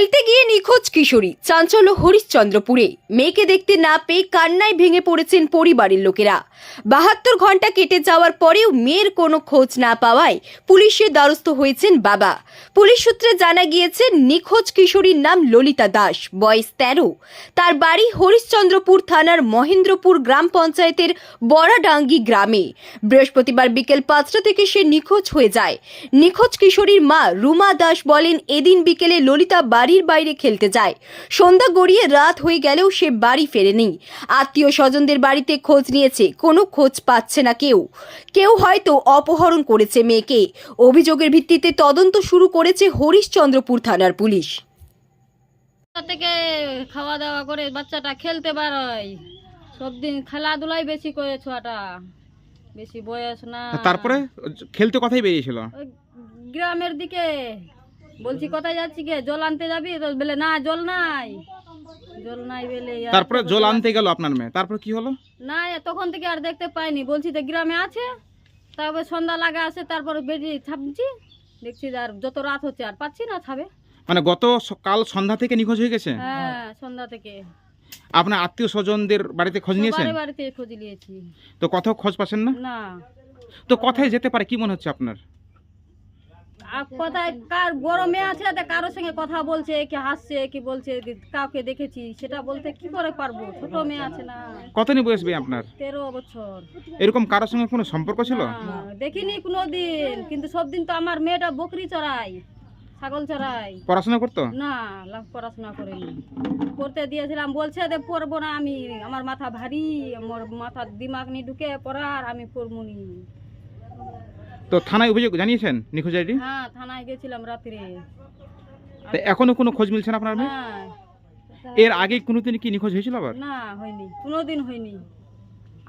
খেলতে গিয়ে নিখোঁজ কিশোরী। চাঞ্চল্য হরিশ্চন্দ্রপুরে। মেয়েকে দেখতে না পেয়ে কান্নায় ভেঙে পড়েছেন পরিবারের লোকেরা। বাহাত্তর ঘণ্টা কেটে যাওয়ার পরেও মেয়ের কোনো খোঁজ না পাওয়ায় পুলিশের দ্বারস্থ হয়েছেন বাবা। পুলিশ সূত্রে জানা গিয়েছে, নিখোঁজ কিশোরীর নাম ললিতা দাস, বয়স তেরো। তার বাড়ি হরিশ্চন্দ্রপুর থানার মহেন্দ্রপুর গ্রাম পঞ্চায়েতের বড়াডাঙ্গি গ্রামে। বৃহস্পতিবার বিকেল পাঁচটা থেকে সে নিখোঁজ হয়ে যায়। নিখোঁজ কিশোরীর মা রুমা দাস বলেন, এদিন বিকেলে ললিতা বাড়ির বাইরে খেলতে যায়। সন্ধ্যা গড়িয়ে রাত হয়ে গেলেও সে বাড়ি ফেরেনি। আত্মীয় স্বজনদের বাড়িতে খোঁজ নিয়েছে কোনো খোঁজ পাচ্ছে না কেউ। কেউ হয়তো অপহরণ করেছে মেয়েকে। অভিযোগের ভিত্তিতে তদন্ত শুরু করেছে হরিশ্চন্দ্রপুর থানার পুলিশ। থেকে খাওয়া দাওয়া করে বাচ্চাটা খেলতে পারয় সব দিন খেলাধুলাই বেশি করে ছোয়াটা। বেশি বয়স না। তারপরে খেলতে কথাই বেরিয়েছিল? গ্রামের দিকে। বলছি কোথায় যাচ্ছি কে জল আনতে যাবি? তো বলে না জল নাই। জল নাই বলে তারপরে জল আনতে গেল আপনার মেয়ে। তারপর কি হলো? না তখন থেকে আর দেখতে পাইনি। বলছি তো গ্রামে আছে? তারপর সন্ধ্যা লাগা আছে তারপর বেরিয়ে ছাপছি। দেখছি যে আর যত রাত হচ্ছে আর পাচ্ছি না ছাবে মানে গত কাল সন্ধ্যা থেকে নিখোঁজ হয়ে গেছে? হ্যাঁ সন্ধ্যা থেকে। আপনার আত্মীয় স্বজনদের বাড়িতে খোঁজ নিয়েছেন? বাড়িতে খোঁজ নিয়েছি। তো কোথাও খোঁজ পাচ্ছেন না? না। তো কোথায় যেতে পারে কি মনে হচ্ছে আপনার? কোথায় কার বড় মেয়ে আছে তা কারোর সঙ্গে কথা বলছে কি হাসছে কি বলছে কাউকে দেখেছি। সেটা বলতে কি করে পারব? ছোট মেয়ে আছে না। কতদিন বয়স বে আপনার? তেরো বছর। এরকম কারোর সঙ্গে কোনো সম্পর্ক ছিল? দেখিনি কোনো দিন কিন্তু সব দিন তো আমার মেয়েটা বকরি চড়াই ছাগল চড়াই পড়াশোনা করতো? না লাভ পড়াশোনা করেনি। পড়তে দিয়েছিলাম বলছে যে পড়ব না আমি আমার মাথা ভারী আমার মাথা দিমাগ নি ঢুকে পড়ার আমি পড়ব নি। তো থানায় অভিযোগ জানিয়েছেন নিখোঁজ আইডি? হ্যাঁ থানায় গেছিলাম রাত্রে। তো এখনও কোনো খোঁজ মিলছে না আপনার মেয়ে? হ্যাঁ। এর আগে কোনোদিন কি নিখোঁজ হয়েছিল আবার? না হয়নি। কোনোদিন হয়নি।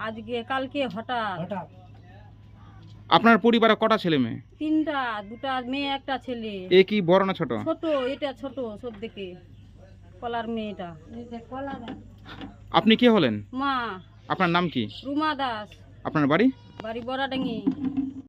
আজকে কালকে হঠাৎ। আপনার পরিবারে কটা ছেলে মেয়ে? তিনটা দুটা মেয়ে একটা ছেলে। এ কি বড় না ছোট? ছোট এটা ছোট সব থেকে কলার মেয়েটা। আপনি কে হলেন? মা। আপনার নাম কি? রুমা দাস। আপনার বাড়ি? বাড়ি বড়াডাঙ্গি।